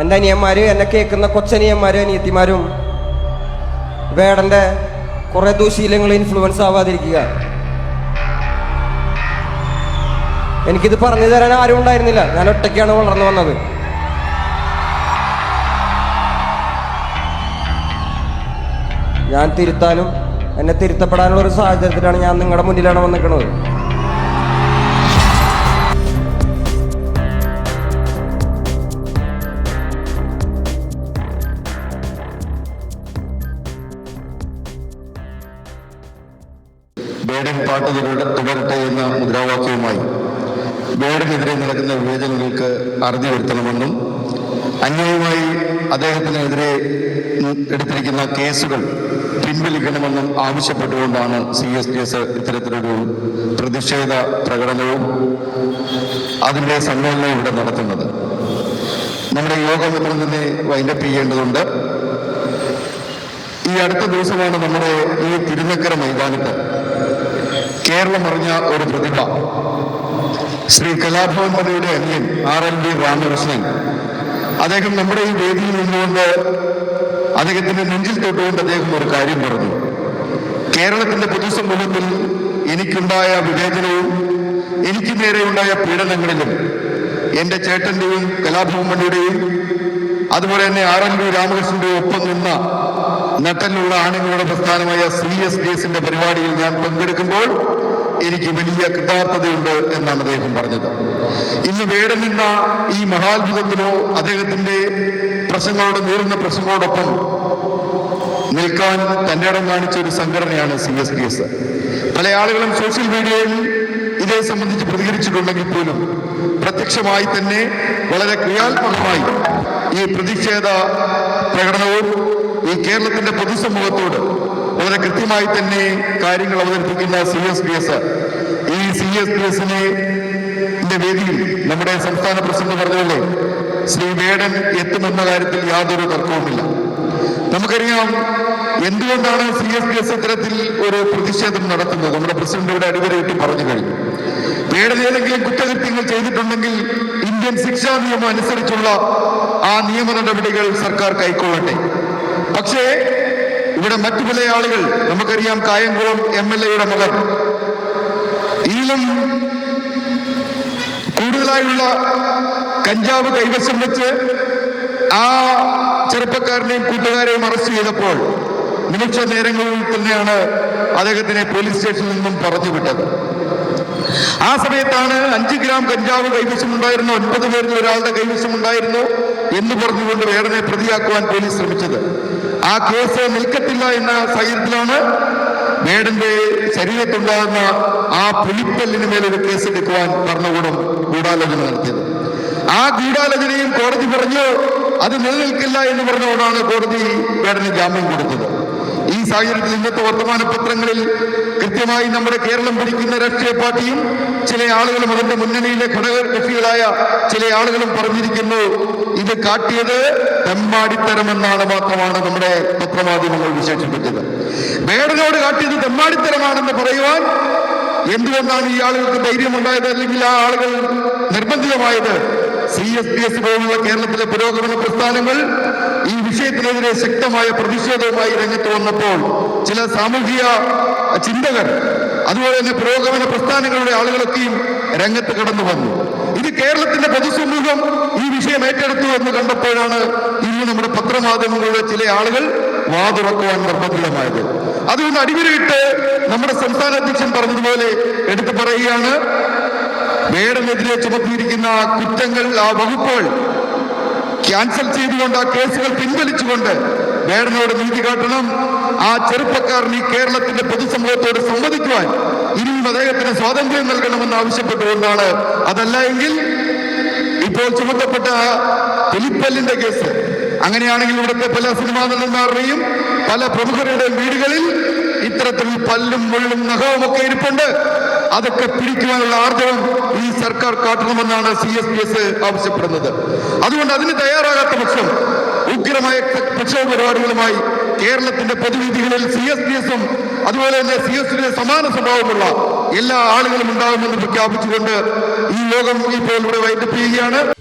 എന്റെ അനിയന്മാർ എന്നെ കേൾക്കുന്ന കൊച്ചനിയന്മാരും അനിയത്തിമാരും വേടന്റെ കുറേ ദുശീലങ്ങൾ ഇൻഫ്ലുവൻസ് ആവാതിരിക്കുക. എനിക്കിത് പറഞ്ഞു തരാൻ ആരും ഉണ്ടായിരുന്നില്ല. ഞാൻ ഒറ്റയ്ക്കാണ് വളർന്നു വന്നത്. ഞാൻ തിരുത്താനും എന്നെ തിരുത്തപ്പെടാനുള്ള ഒരു സാഹചര്യത്തിലാണ് ഞാൻ നിങ്ങളുടെ മുന്നിലാണ് വന്നിരിക്കുന്നത്. ബേഡൻ പാട്ട് തുടരട്ടെ എന്ന മുദ്രാവാക്യവുമായി ബേഡനെതിരെ നടക്കുന്ന വിവേചനങ്ങൾക്ക് അറിഞ്ഞു വരുത്തണമെന്നും അന്യായമായി അദ്ദേഹത്തിനെതിരെ എടുത്തിരിക്കുന്ന കേസുകൾ പിൻവലിക്കണമെന്നും ആവശ്യപ്പെട്ടുകൊണ്ടാണ് സി എസ് എസ് ഇത്തരത്തിലൊരു പ്രതിഷേധ പ്രകടനവും അതിന്റെ സമ്മേളനവും ഇവിടെ നടത്തുന്നത്. നമ്മുടെ യോഗം ഇവിടെ തന്നെ വൈൻഡപ്പ് ചെയ്യേണ്ടതുണ്ട്. ഈ അടുത്ത ദിവസമാണ് നമ്മുടെ ഈ തിരുനക്കര മൈതാനത്ത് കേരളം അറിഞ്ഞ ഒരു പ്രതിഭ. ശ്രീ കലാഭവൻ മണിയുടെ അനിയൻ ആർ എൻ ഡി രാമകൃഷ്ണൻ. അദ്ദേഹം നമ്മുടെ ഈ വേദിയിൽ നിന്നുകൊണ്ട് അദ്ദേഹത്തിന്റെ നെഞ്ചിൽ തൊട്ടുകൊണ്ട് അദ്ദേഹം ഒരു കാര്യം പറഞ്ഞു. കേരളത്തിന്റെ പൊതുസമൂഹത്തിൽ എനിക്കുണ്ടായ വിവേചനവും എനിക്ക് നേരെയുണ്ടായ പീഡനങ്ങളിലും എന്റെ ചേട്ടന്റെയും കലാഭവൻ മണിയുടെയും അതുപോലെ തന്നെ ആർ എൻ ഡി രാമകൃഷ്ണന്റെയും ഒപ്പം നിന്ന നട്ടലുള്ള ആണുങ്ങളുടെ പ്രസ്ഥാനമായ സി എസ് ഡി പരിപാടിയിൽ ഞാൻ പങ്കെടുക്കുമ്പോൾ എനിക്ക് വലിയ കൃതാർത്ഥതയുണ്ട് എന്നാണ് അദ്ദേഹം പറഞ്ഞത്. ഇന്ന് വേറെ നിന്ന ഈ മഹാത്ഭുതത്തിനോ അദ്ദേഹത്തിന്റെ പ്രശ്നങ്ങളോട് നേരുന്ന പ്രശ്നങ്ങളോടൊപ്പം നിൽക്കാൻ തന്റെ ഇടം കാണിച്ച ഒരു സംഘടനയാണ് സി എസ് ഡി പല ആളുകളും സോഷ്യൽ മീഡിയയിൽ ഇതേ സംബന്ധിച്ച് പ്രതികരിച്ചിട്ടുണ്ടെങ്കിൽ പോലും പ്രത്യക്ഷമായി തന്നെ വളരെ ക്രിയാത്മകമായി ഈ പ്രതിഷേധ പ്രകടനവും ഈ കേരളത്തിന്റെ പൊതുസമൂഹത്തോട് വളരെ കൃത്യമായി തന്നെ കാര്യങ്ങൾ അവതരിപ്പിക്കുന്ന സി എസ് പി എസ് ഈ സി എസ് പി എസിനെ വേദിയിൽ നമ്മുടെ സംസ്ഥാന പ്രസിഡന്റ് പറഞ്ഞതല്ലേ ശ്രീ വേടൻ എത്തുമെന്ന കാര്യത്തിൽ യാതൊരു തർക്കവുമില്ല. നമുക്കറിയാം എന്തുകൊണ്ടാണ് സി എസ് പി എസ് ഇത്തരത്തിൽ ഒരു പ്രതിഷേധം നടത്തുന്നത്? നമ്മുടെ പ്രസിഡന്റ് ഇവിടെ അടിവരയിട്ട് പറഞ്ഞു കഴിഞ്ഞു. വേടൻ ഏതെങ്കിലും കുറ്റകൃത്യങ്ങൾ ചെയ്തിട്ടുണ്ടെങ്കിൽ ഇന്ത്യൻ ശിക്ഷാ നിയമം അനുസരിച്ചുള്ള ആ നിയമ നടപടികൾ സർക്കാർ കൈക്കൊള്ളട്ടെ. പക്ഷേ ഇവിടെ മറ്റു പല ആളുകൾ നമുക്കറിയാം കായംകുളം എം എൽ എയുടെ മകൻ. ഇതിലും കൂടുതലായുള്ള കഞ്ചാവ് കൈവശം വെച്ച് ആ ചെറുപ്പക്കാരനെയും കൂട്ടുകാരെയും അറസ്റ്റ് ചെയ്തപ്പോൾ നിമിഷ നേരങ്ങളിൽ തന്നെയാണ് അദ്ദേഹത്തിനെ പോലീസ് സ്റ്റേഷനിൽ നിന്നും പറഞ്ഞു വിട്ടത് ആ സമയത്താണ് അഞ്ച് ഗ്രാം കഞ്ചാവ് കൈവശമുണ്ടായിരുന്നു ഒൻപത് പേരിൽ ഒരാളുടെ കൈവശമുണ്ടായിരുന്നു എന്ന് പറഞ്ഞുകൊണ്ട് വേടനെ പ്രതിയാക്കുവാൻ പോലീസ് ശ്രമിച്ചത്. ആ കേസ് നിൽക്കത്തില്ല എന്ന സാഹചര്യത്തിലാണ് വേടന്റെ ശരീരത്തുണ്ടാകുന്ന ആ പുലിപ്പല്ലിന് മേലൊരു കേസ് എടുക്കുവാൻ ഭരണകൂടം ഗൂഢാലോചന നടത്തിയത്. ആ ഗൂഢാലോചനയും കോടതി പറഞ്ഞു അത് നിലനിൽക്കില്ല എന്ന് പറഞ്ഞുകൊണ്ടാണ് കോടതി വേടന് ജാമ്യം കൊടുത്തത്. ഈ സാഹചര്യത്തിൽ ഇന്നത്തെ വർത്തമാന പത്രങ്ങളിൽ കൃത്യമായി നമ്മുടെ കേരളം ഭരിക്കുന്ന രാഷ്ട്രീയ പാർട്ടിയും ചില ആളുകളും അതിന്റെ മുന്നണിയിലെ ഘടക കക്ഷികളായ ചില ആളുകളും പറഞ്ഞിരിക്കുന്നു ഇത് കാട്ടിയത് തെമ്മാടിത്തരമെന്നാണ് മാത്രമാണ് നമ്മുടെ പത്രമാധ്യമങ്ങൾ വിശേഷിപ്പിച്ചത്. വേടനോട് കാട്ടിയത് തെമ്മാടിത്തരമാണെന്ന് പറയുവാൻ എന്തുകൊണ്ടാണ് ഈ ആളുകൾക്ക് ധൈര്യമുണ്ടായത് അല്ലെങ്കിൽ ആ ആളുകൾ നിർബന്ധിതമായത്? സി എസ് പി എസ് പോലുള്ള കേരളത്തിലെ പുരോഗമന പ്രസ്ഥാനങ്ങൾ ഈ വിഷയത്തിനെതിരെ ശക്തമായ പ്രതിഷേധവുമായി രംഗത്ത് വന്നപ്പോൾ ചില സാമൂഹിക ചിന്തകർ അതുപോലെ തന്നെ പുരോഗമന പ്രസ്ഥാനങ്ങളുടെ ആളുകളൊക്കെയും രംഗത്ത് കടന്നു വന്നു. ഇത് കേരളത്തിന്റെ പൊതുസമൂഹം ഈ വിഷയം ഏറ്റെടുത്തു എന്ന് കണ്ടപ്പോഴാണ് ഇന്ന് നമ്മുടെ പത്രമാധ്യമങ്ങളുടെ ചില ആളുകൾ വാതുറക്കുവാൻ നിർബന്ധിതമായത്. അതുകൊണ്ട് അടിവരയിട്ട് നമ്മുടെ സംസ്ഥാന അധ്യക്ഷൻ പറഞ്ഞതുപോലെ എടുത്തു പറയുകയാണ് വേടനെതിരെ ചുമത്തിയിരിക്കുന്ന കുറ്റങ്ങൾ ആ വകുപ്പുകൾ ക്യാൻസൽ ചെയ്തുകൊണ്ട് ആ കേസുകൾ പിൻവലിച്ചുകൊണ്ട് വേടനോട് നീതി കാട്ടണം. ആ ചെറുപ്പക്കാരൻ ഈ കേരളത്തിന്റെ പൊതുസമൂഹത്തോട് സംവദിക്കുവാൻ ഇനിയും അദ്ദേഹത്തിന് സ്വാതന്ത്ര്യം നൽകണമെന്ന് ആവശ്യപ്പെട്ടുകൊണ്ടാണ്. അതല്ല എങ്കിൽ ഇപ്പോൾ ചുമത്തപ്പെട്ട ആ പുലിപ്പല്ലിന്റെ കേസ് അങ്ങനെയാണെങ്കിൽ ഇവിടുത്തെ പല സിനിമാ നടന്മാരുടെയും പല പ്രമുഖരുടെയും വീടുകളിൽ ഇത്തരത്തിൽ പല്ലും മുള്ളും നഖവും ഒക്കെ ഇരിപ്പുണ്ട്. അതൊക്കെ പിടിക്കുവാനുള്ള ആർജവം ഈ സർക്കാർ കാട്ടണമെന്നാണ് സി എസ് പി എസ് ആവശ്യപ്പെടുന്നത്. അതുകൊണ്ട് അതിന് തയ്യാറാകാത്ത പക്ഷം ഉഗ്രമായ പ്രക്ഷോഭ പരിപാടികളുമായി കേരളത്തിന്റെ പൊതുവീതികളിൽ സി എസ് പി എസും അതുപോലെ തന്നെ സി എസ് ഡിയുടെ സമാന സ്വഭാവമുള്ള എല്ലാ ആളുകളും ഉണ്ടാകുമെന്ന് പ്രഖ്യാപിച്ചുകൊണ്ട് ഈ യോഗം ഇപ്പോൾ ഇവിടെ വൈകിട്ട് ചെയ്യുകയാണ്